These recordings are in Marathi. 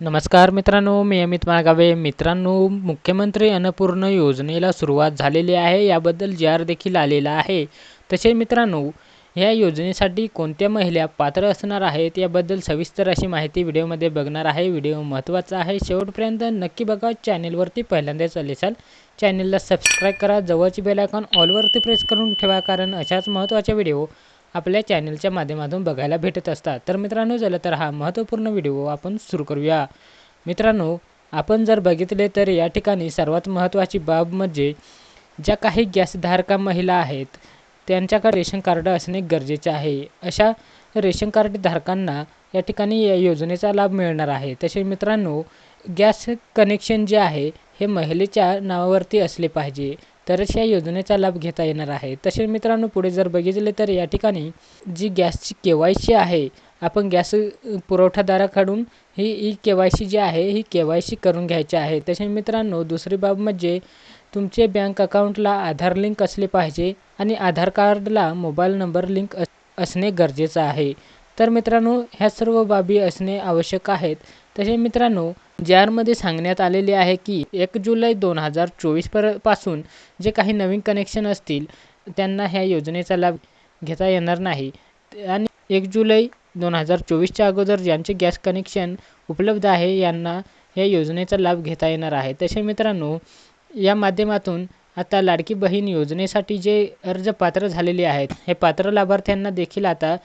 नमस्कार मित्रांनो मी अमित मागावे मित्रांनो मुख्यमंत्री अन्नपूर्ण योजनेला सुरुवात झालेली आहे याबद्दल जी आर देखील आलेला आहे. तसे मित्रांनो या योजनेसाठी कोणत्या महिला पात्र असणार आहेत याबद्दल सविस्तर अशी माहिती व्हिडिओमध्ये बघणार आहे. व्हिडिओ महत्त्वाचा आहे. शेवटपर्यंत नक्की बघा. चॅनेलवरती पहिल्यांदाच आले असाल चॅनेलला सबस्क्राईब करा. जवळची बेलायकॉन ऑलवरती प्रेस करून ठेवा कारण अशाच महत्त्वाच्या व्हिडिओ आपल्या चॅनलच्या माध्यमातून बघायला भेटत असतात. तर मित्रांनो झालं तर हा महत्त्वपूर्ण व्हिडिओ आपण सुरू करूया. मित्रांनो आपण जर बघितले तर या ठिकाणी सर्वात महत्त्वाची बाब म्हणजे ज्या काही गॅसधारका महिला आहेत त्यांच्याकडे रेशन कार्ड असणे गरजेचे आहे. अशा रेशन कार्ड धारकांना या ठिकाणी या योजनेचा लाभ मिळणार आहे. तसे मित्रांनो गॅस कनेक्शन जे आहे हे महिलेच्या नावावरती असले पाहिजे. तरच या योजनेचा लाभ घेता येणार आहे. तसेच मित्रांनो पुढे जर बघितले तर या ठिकाणी जी गॅसची के वाय सी आहे आपण गॅस पुरवठादाराकडून ही ई के वाय सी जी आहे ही के वाय सी करून घ्यायची आहे. तसेच मित्रांनो दुसरी बाब म्हणजे तुमचे बँक अकाउंटला आधार लिंक असले पाहिजे आणि आधार कार्डला मोबाईल नंबर लिंक असणे गरजेचं आहे. तर मित्रांनो ह्या सर्व बाबी असणे आवश्यक आहेत. तसे मित्रांनो जे आरमध्ये सांगण्यात आलेले आहे की एक जुलै दोन हजार चोवीस परपासून जे काही नवीन कनेक्शन असतील त्यांना ह्या योजनेचा लाभ घेता येणार नाही. आणि एक जुलै दोन हजार चोवीसच्या अगोदर ज्यांचे गॅस कनेक्शन उपलब्ध आहे यांना या योजनेचा लाभ घेता येणार आहे. तसे मित्रांनो या माध्यमातून आता लाडकी बहीण योजनेसाठी जे अर्ज पात्र झालेले आहेत हे पात्र लाभार्थ्यांना देखील आता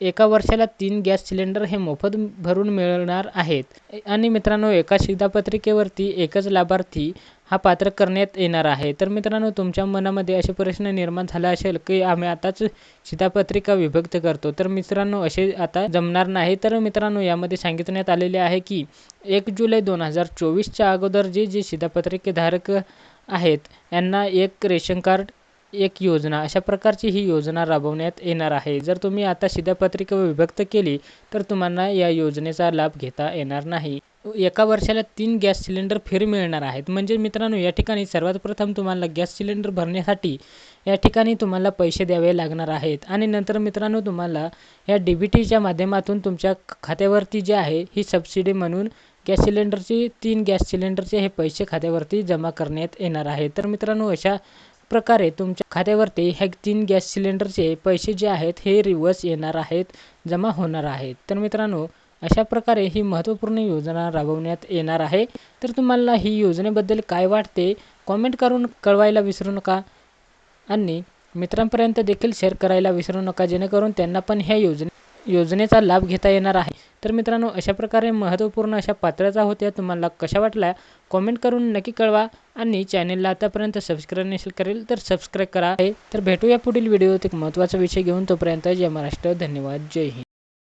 एका वर्षाला तीन गॅस सिलेंडर हे मोफत भरून मिळणार आहेत. आणि मित्रांनो एका शिधापत्रिकेवरती एकच लाभार्थी हा पात्र करण्यात येणार आहे. तर मित्रांनो तुमच्या मनामध्ये असे प्रश्न निर्माण झाला असेल की आम्ही आताच शिधापत्रिका विभक्त करतो तर मित्रांनो असे आता जमणार नाही. तर मित्रांनो यामध्ये सांगितण्यात आलेले आहे की एक जुलै दोन हजार चोवीसच्या अगोदर जे जे शिधापत्रिकेधारक आहेत यांना एक रेशन कार्ड एक योजना अशा प्रकारची ही योजना राबवण्यात येणार आहे. जर तुम्ही आता शिधापत्रिका विभक्त केली तर तुम्हाला या योजनेचा लाभ घेता येणार नाही. एका वर्षाला तीन गॅस सिलेंडर फ्री मिळणार आहेत. म्हणजे मित्रांनो या ठिकाणी सर्वात प्रथम तुम्हाला गॅस सिलेंडर भरण्यासाठी या ठिकाणी तुम्हाला पैसे द्यावे लागणार आहेत. आणि नंतर मित्रांनो तुम्हाला या डी बी टीच्या माध्यमातून तुमच्या खात्यावरती जे आहे ही सबसिडी म्हणून गॅस सिलेंडरची तीन गॅस सिलेंडरचे हे पैसे खात्यावरती जमा करण्यात येणार आहे. तर मित्रांनो अशा प्रकारे तुमच्या खात्यावरती ह्या तीन गॅस सिलेंडरचे पैसे जे आहेत हे रिवर्स येणार आहेत जमा होणार आहेत. तर मित्रांनो अशा प्रकारे ही महत्त्वपूर्ण योजना राबवण्यात येणार आहे. तर तुम्हाला ही योजनेबद्दल काय वाटते कॉमेंट करून कळवायला विसरू नका. आणि मित्रांपर्यंत देखील शेअर करायला विसरू नका जेणेकरून त्यांना पण ह्या योजने योजनेचा लाभ घेता येणार आहे. तर मित्रांनो अशा प्रकारे महत्त्वपूर्ण अशा पात्रता होत्या तुम्हाला कशा वाटल्या? कॉमेंट करून नक्की कळवा आणि चॅनेलला आतापर्यंत सबस्क्राईब नसेल करेल तर सबस्क्राईब करा. तर भेटूया पुढील व्हिडिओत एक महत्त्वाचा विषय घेऊन. तोपर्यंत जय महाराष्ट्र. धन्यवाद. जय हिंद.